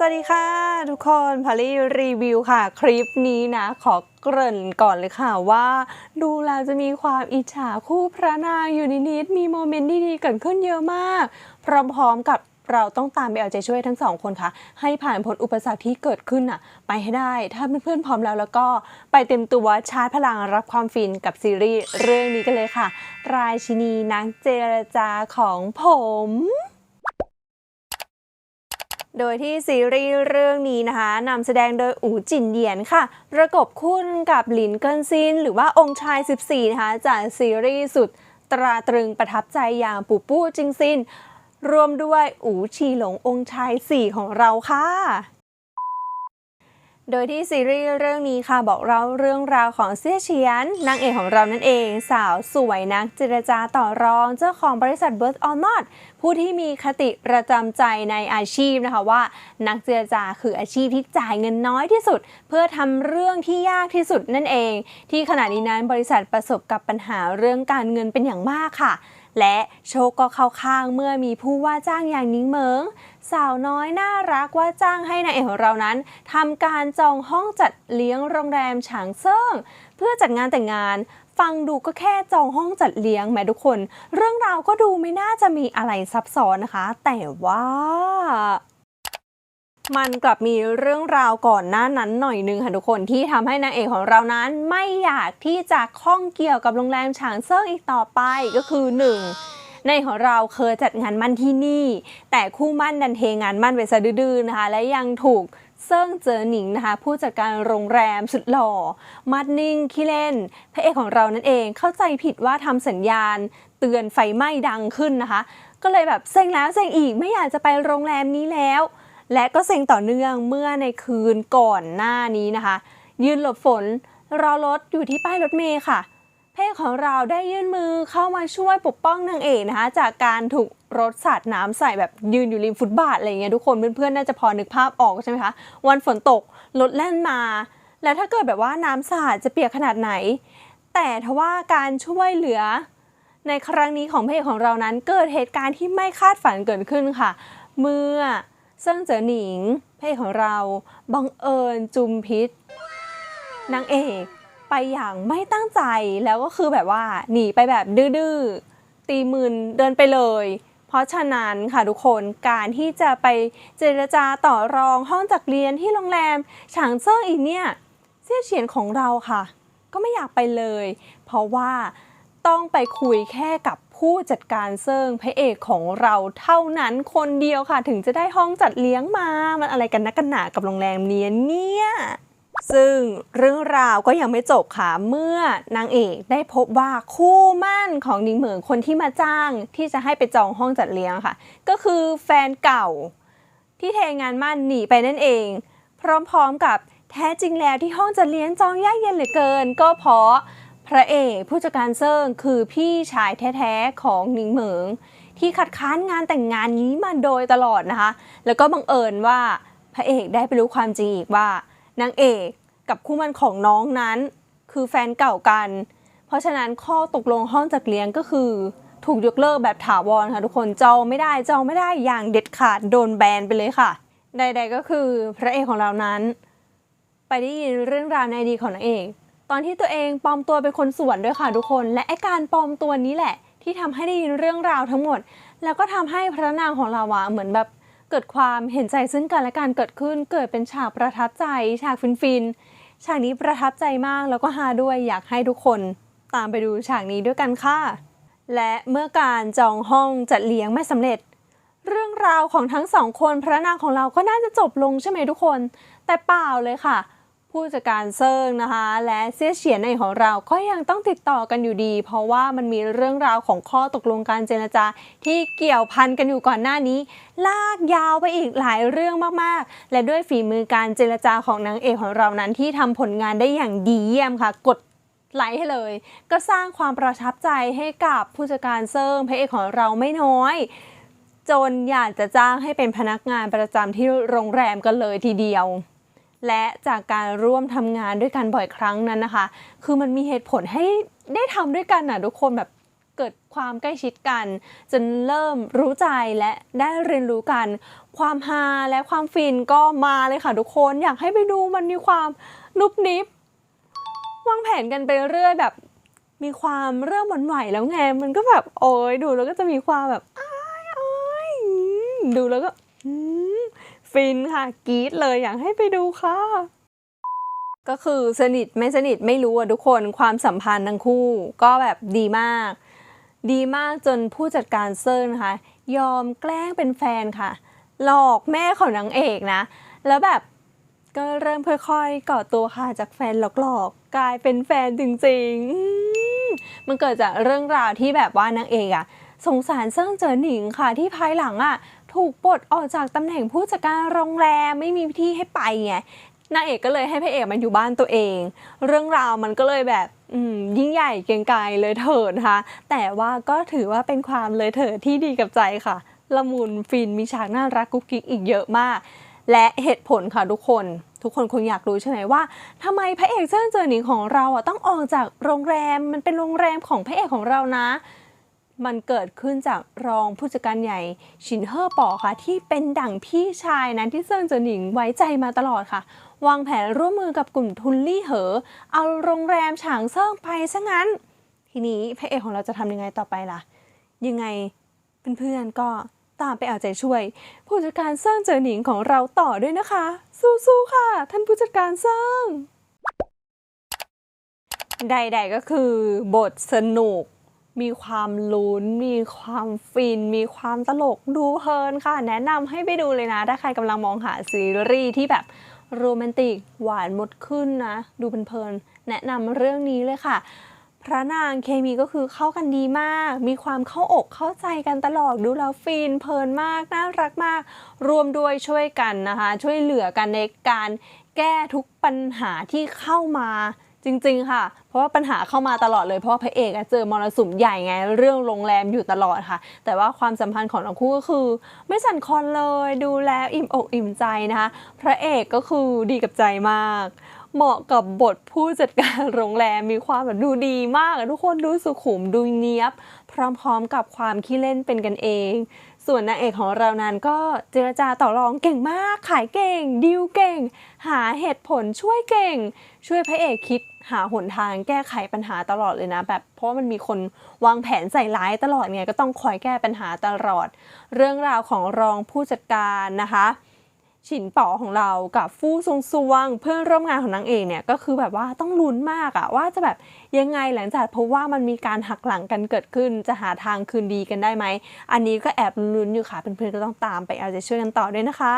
สวัสดีค่ะ ทุกคนพอลลี่รีวิวค่ะ คลิปนี้นะ ขอเกริ่นก่อนเลยค่ะว่า ดูแล้วจะมีความอิจฉาคู่พระนางอยู่นิดๆมีโมเมนต์ดีๆเกิดขึ้นเยอะมาก พร้อมๆกับเราต้องตามไปเอาใจช่วยทั้งสองคนค่ะ ให้ผ่านพ้นอุปสรรคที่เกิดขึ้นน่ะ ไปให้ได้ ถ้าเพื่อนๆพร้อมแล้วแล้วก็ไปเต็มตัวชาร์จพลังรับความฟินกับซีรีส์เรื่องนี้กันเลยค่ะ ราชินีนักเจรจาของผม โดยที่ซีรีส์เรื่องนี้นะคะนำแสดงโดยอูจินเหยียนค่ะ ประกบคู่กับหลินเกินซิน หรือว่าองค์ชาย 14 นะคะ จากซีรีส์สุดตราตรึงประทับใจอย่างปู่ปู้จิงซินรวมด้วยอูชีหลงองค์ชาย 4 ของเราค่ะ โดยที่ซีรีส์เรื่องนี้ค่ะบอกเราเรื่องราวของเซี่ยเฉียนนางเอกของเรานั่นเอง สาวสวยนักเจรจาต่อรองเจ้าของบริษัท b i r t or Not ผู้ที่มีคติประจำใจในอาชีพนะคะว่า นักเจรจาคืออาชีพที่จ่ายเงินน้อยที่สุด เพื่อทำเรื่องที่ยากที่สุดนั่นเอง ที่ขณะนี้นั้นบริษัทประสบกับปัญหาเรื่องการเงินเป็นอย่างมากค่ะ และโชคก็เข้าข้างเมื่อมีผู้ว่าจ้างอย่างนิ้งเหมิง สาวน้อยน่ารักว่าจ้างให้นายเอกของเรานั้นทำการจองห้องจัดเลี้ยงโรงแรมฉางเซิ่ง เพื่อจัดงานแต่งงานฟังดูก็แค่จองห้องจัดเลี้ยงแหม้ทุกคน เรื่องราวก็ดูไม่น่าจะมีอะไรซับซ้อนนะคะ แต่ว่า มันกลับมีเรื่องราวก่อนหน้านั้นหน่อยนึงค่ะทุกคนที่ทำให้นางเอกของเรานั้นไม่อยากที่จะข้องเกี่ยวกับโรงแรมฉางเซิ่งอีกต่อไปก็คือ 1. ในของเราเคยจัดงานมั่นที่นี่ แต่คู่มั่นดันเทงานมั่นไปซะดื้อนะคะ และยังถูกเซิ่งเจอหนิงนะคะ ผู้จัดการโรงแรมสุดหล่อ มัดนิ่งขี้เล่น พระเอกของเรานั่นเองเข้าใจผิดว่าทำสัญญาณ เตือนไฟไหม้ดังขึ้นนะคะ ก็เลยแบบเซ็งแล้วเซ็งอีกไม่อยากจะไปโรงแรมนี้แล้ว และก็เซ็งต่อเนื่องเมื่อในคืนก่อนหน้านี้นะคะ ยืนหลบฝนรอรถอยู่ที่ป้ายรถเมล์ค่ะ เพศของเราได้ยื่นมือเข้ามาช่วยปกป้องนางเอกนะคะ จากการถูกรถสาดน้ำใส่แบบยืนอยู่ริมฟุตบาทอะไรอย่างเงี้ยทุกคนเพื่อนๆน่าจะพอนึกภาพออกใช่ไหมคะวันฝนตกรถแล่นมา แล้วถ้าเกิดแบบว่าน้ำสาดจะเปียกขนาดไหน แต่ทว่าการช่วยเหลือ ในครั้งนี้ของเอกของเรานั้นเกิดเหตุการณ์ที่ไม่คาดฝันเกิดขึ้นค่ะ เมื่อ เซิ่งเจ๋อหนิงเอกของเราบังเอิญจุมพิษนางเอกไปอย่างไม่ตั้งใจแล้วก็คือแบบว่าหนีไปแบบดื้อๆตีมืนเดินไปเลย เพราะฉะนั้นค่ะทุกคนการที่จะไปเจรจาต่อรองห้องจัดเรียนที่โรงแรมฉางเซิ่งอีกเนี่ยเสี่ยเฉียนของเราค่ะ ก็ไม่อยากไปเลย เพราะว่าต้องไปคุยแค่กับ ผู้จัดการเซิงพระเอกของเราเท่านั้นคนเดียวค่ะ ถึงจะได้ห้องจัดเลี้ยงมา มันอะไรกันนักกันหนากับโรงแรมเนี้ยเนี่ยซึ่งเรื่องราวก็ยังไม่จบค่ะ เมื่อนางเอกได้พบว่าคู่มั่นของนิงเหมิงคนที่มาจ้าง ที่จะให้ไปจองห้องจัดเลี้ยงค่ะ ก็คือแฟนเก่า ที่เทงานมั่นหนีไปนั่นเอง พร้อมๆกับแท้จริงแล้วที่ห้องจัดเลี้ยงจองยากเย็นเหลือเกิน ก็เพราะ พระเอกผู้จัดการเซิ่งคือพี่ชายแท้ๆของหนิงเหมิง ที่คัดค้านงานแต่งงานนี้มาโดยตลอดนะคะ แล้วก็บังเอิญว่าพระเอกได้ไปรู้ความจริงอีกว่านางเอกกับคู่มันของน้องนั้น คือแฟนเก่ากัน เพราะฉะนั้นข้อตกลงห้องจัดเลี้ยงก็คือ ถูกยกเลิกแบบถาวรค่ะทุกคนจองไม่ได้จองไม่ได้อย่างเด็ดขาดโดนแบนไปเลยค่ะ ใด ๆก็คือพระเอกของเรานั้น ไปได้ยินเรื่องราวในดีของนางเอก ตอนที่ตัวเองปลอมตัวเป็นคนสวนด้วยค่ะทุกคน และไอการปลอมตัวนี้แหละ ที่ทำให้ได้ยินเรื่องราวทั้งหมด แล้วก็ทำให้พระนางของเราอะเหมือนแบบเกิดความเห็นใจซึ่งกันและกันเกิดขึ้น เกิดเป็นฉากประทับใจ ฉากฟินๆฉากนี้ประทับใจมากแล้วก็ฮาด้วยอยากให้ทุกคนตามไปดูฉากนี้ด้วยกันค่ะ และเมื่อการจองห้องจัดเลี้ยงไม่สำเร็จ เรื่องราวของทั้งสองคนพระนางของเราก็น่าจะจบลงใช่ไหมทุกคน แต่เปล่าเลยค่ะ ผู้จัดการเซิงนะคะ และเซี่ยเฉียนในของเราก็ยังต้องติดต่อกันอยู่ดี เพราะว่ามันมีเรื่องราวของข้อตกลงการเจรจา ที่เกี่ยวพันกันอยู่ก่อนหน้านี้ ลากยาวไปอีกหลายเรื่องมากๆ และด้วยฝีมือการเจรจาของนางเอกของเรานั้นที่ทำผลงานได้อย่างดีเยี่ยมค่ะ กดไลค์ให้เลย ก็สร้างความประทับใจให้กับผู้จัดการเซิงพระเอกของเราไม่น้อยจนอยากจะจ้างให้เป็นพนักงานประจำที่โรงแรมกันเลยทีเดียว และจากการร่วมทำงานด้วยกันบ่อยครั้งนั้นนะคะ คือมันมีเหตุผลให้ได้ทำด้วยกันน่ะทุกคนแบบเกิดความใกล้ชิดกัน จนเริ่มรู้ใจและได้เรียนรู้กัน ความฮาและความฟินก็มาเลยค่ะทุกคนอยากให้ไปดูมันมีความนุบนิบวางแผนกันไปเรื่อยแบบมีความเริ่มหวั่นไหวแล้วไงมันก็แบบโอ้ยดูแล้วก็จะมีความแบบอ้ายอ้ายดูแล้วก็อืม ฟินค่ะกรี๊ดเลยอยากให้ไปดูค่ะ ก็คือสนิทไม่สนิทไม่รู้อะทุกคนความสัมพันธ์ทั้งคู่ก็แบบดีมาก ดีมากจนผู้จัดการเซิร์นนะคะ ยอมแกล้งเป็นแฟนค่ะ หลอกแม่ของนางเอกนะ แล้วแบบก็เริ่มค่อยๆก่อตัวค่ะจากแฟนหลอกๆกลายเป็นแฟนจริงๆมมันเกิดจากเรื่องราวที่แบบว่านางเอกอะสงสารเซิ่งเจอหนิงค่ะที่ภายหลังอะ ถูกปลดออกจากตำแหน่งผู้จัดการโรงแรมไม่มีที่ให้ไปไงนางเอกก็เลยให้พระเอกมันอยู่บ้านตัวเอง เรื่องราวมันก็เลยแบบยิ่งใหญ่เกรียงไกรเลยเถิดนะคะ แต่ว่าก็ถือว่าเป็นความเลยเถิดที่ดีกับใจค่ะ ละมุนฟินมีฉากน่ารักกุ๊กกิ๊กอีกเยอะมาก และเหตุผลค่ะทุกคน ทุกคนคงอยากรู้ใช่ไหมว่าทำไมพระเอกเจิ้นเจอหนิงของเราอะต้องออกจากโรงแรมมันเป็นโรงแรมของพระเอกของเรานะ มันเกิดขึ้นจากรองผู้จัดการใหญ่ชินเฮอร์ปอค่ะ ที่เป็นดั่งพี่ชายนั้นที่เซิงเจินหนิงไว้ใจมาตลอดค่ะ วางแผนร่วมมือกับกลุ่มทุนลี่เหอ เอาโรงแรมฉางเซิงไปซะงั้น ทีนี้พระเอกของเราจะทำยังไงต่อไปล่ะ ยังไงเพื่อนๆก็ตามไปเอาใจช่วย ผู้จัดการเซิงเจอหนิงของเราต่อด้วยนะคะ สู้ๆค่ะ ท่านผู้จัดการเซิงใดๆก็คือบทสนุก มีความลุ้น มีความฟิน มีความตลกดูเพลินค่ะ แนะนำให้ไปดูเลยนะ ถ้าใครกำลังมองหาซีรีส์ที่แบบโรแมนติก หวานมดขึ้นนะ ดูเพลินๆแนะนำเรื่องนี้เลยค่ะ พระนางเคมีก็คือเข้ากันดีมาก มีความเข้าอกเข้าใจกันตลอดดูแล้วฟินเพลินมาก น่ารักมาก รวมด้วยช่วยกันนะคะ ช่วยเหลือกันในการแก้ทุกปัญหาที่เข้ามา จริงๆค่ะ เพราะว่าปัญหาเข้ามาตลอดเลยเพราะว่าพระเอกเจอมรสุมใหญ่ไงเรื่องโรงแรมอยู่ตลอดค่ะ แต่ว่าความสัมพันธ์ของทั้งคู่ก็คือ ไม่สั่นคลอนเลยดูแลอิ่มอกอิ่มใจนะคะพระเอกก็คือดีกับใจมากเหมาะกับบทผู้จัดการโรงแรมมีความแบบดูดีมาก ทุกคนดูสุขุมดูเนียบ พร้อมๆกับความขี้เล่นเป็นกันเอง ส่วนนางเอกของเรานั้นก็เจรจาต่อรองเก่งมาก ขายเก่ง ดิวเก่ง หาเหตุผลช่วยเก่ง ช่วยพระเอกคิดหาหนทางแก้ไขปัญหาตลอดเลยนะ แบบเพราะมันมีคนวางแผนใส่ร้ายตลอดไงก็ต้องคอยแก้ปัญหาตลอด เรื่องราวของรองผู้จัดการนะคะ ฉินเป๋อของเรากับฟู่ซงซวง เพื่อนร่วมงานของนางเอกเนี่ยก็คือแบบว่าต้องลุ้นมากอะว่าจะแบบยังไงหลังจากเพราะว่ามันมีการหักหลังกันเกิดขึ้น จะหาทางคืนดีกันได้ไหม อันนี้ก็แอบลุ้นอยู่ค่ะเพื่อนๆก็ต้องตามไปเอาใจช่วยกันต่อด้วยนะคะ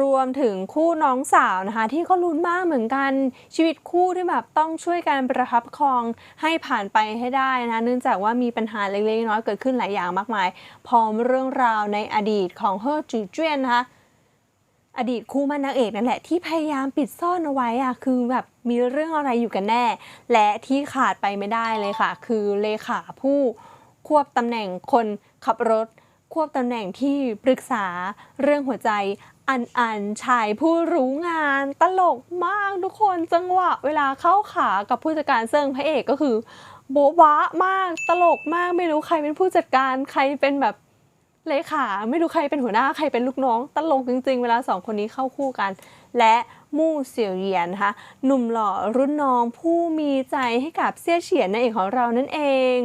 รวมถึงคู่น้องสาวนะคะ ที่ก็ลุ้นมากเหมือนกันชีวิตคู่ที่แบบต้องช่วยกันประคับประคองให้ผ่านไปให้ได้นะเนื่องจากว่ามีปัญหาเล็กๆน้อยๆเกิดขึ้นหลายอย่างมากมาย พร้อมเรื่องราวในอดีตของเฮอจือเจียนนะคะ อดีตคู่มั่นนางเอกนั่นแหละที่พยายามปิดซ่อนเอาไว้อะคือแบบมีเรื่องอะไรอยู่กันแน่ และที่ขาดไปไม่ได้เลยค่ะ คือเลขาผู้ควบตำแหน่งคนขับรถ ควบตำแหน่งที่ปรึกษาเรื่องหัวใจอันอันชายผู้รู้งานตลกมากทุกคนจังหวะเวลาเข้าขากับผู้จัดการเซิงพระเอกก็คือ โบ๊ะบ้ามากตลกมากไม่รู้ใครเป็นผู้จัดการใครเป็นแบบ เลขาไม่รู้ใครเป็นหัวหน้าใครเป็นลูกน้อง ตลกจริง ๆ เวลาสองคนนี้เข้าคู่กัน และมู่เสี่ยวเหยียนนะคะหนุ่มหล่อรุ่นน้องผู้มีใจให้กับเสี่ยเฉียนในางเอกของเรานั่นเอง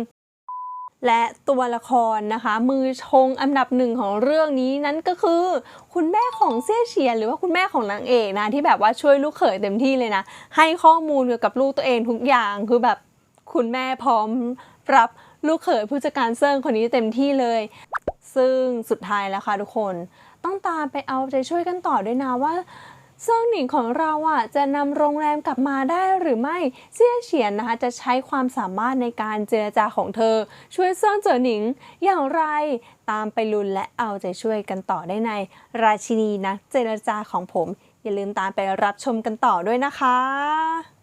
และตัวละครนะคะ มือชงอันดับหนึ่งของเรื่องนี้นั้นก็คือ คุณแม่ของเสี่ยเฉียน หรือว่าคุณแม่ของนางเอกนะที่แบบว่าช่วยลูกเขยเต็มที่เลยนะ ให้ข้อมูลเกี่ยวกับลูกตัวเองทุกอย่างคือแบบคุณแม่พร้อมรับลูกเขยผู้จัดการเซิงคนนี้เต็มที่เลย ซึ่งสุดท้ายแล้วค่ะทุกคน ต้องตามไปเอาใจช่วยกันต่อด้วยนะว่าเซิงหนิงของเราอะจะนำโรงแรมกลับมาได้หรือไม่เสี่ยเฉียนนะคะจะใช้ความสามารถในการเจรจาของเธอ ช่วยเซิงเจ๋อหนิงอย่างไรตามไปลุ้นและเอาใจช่วยกันต่อได้ใน ราชินีนะเจรจาของผม อย่าลืมตามไปรับชมกันต่อด้วยนะคะ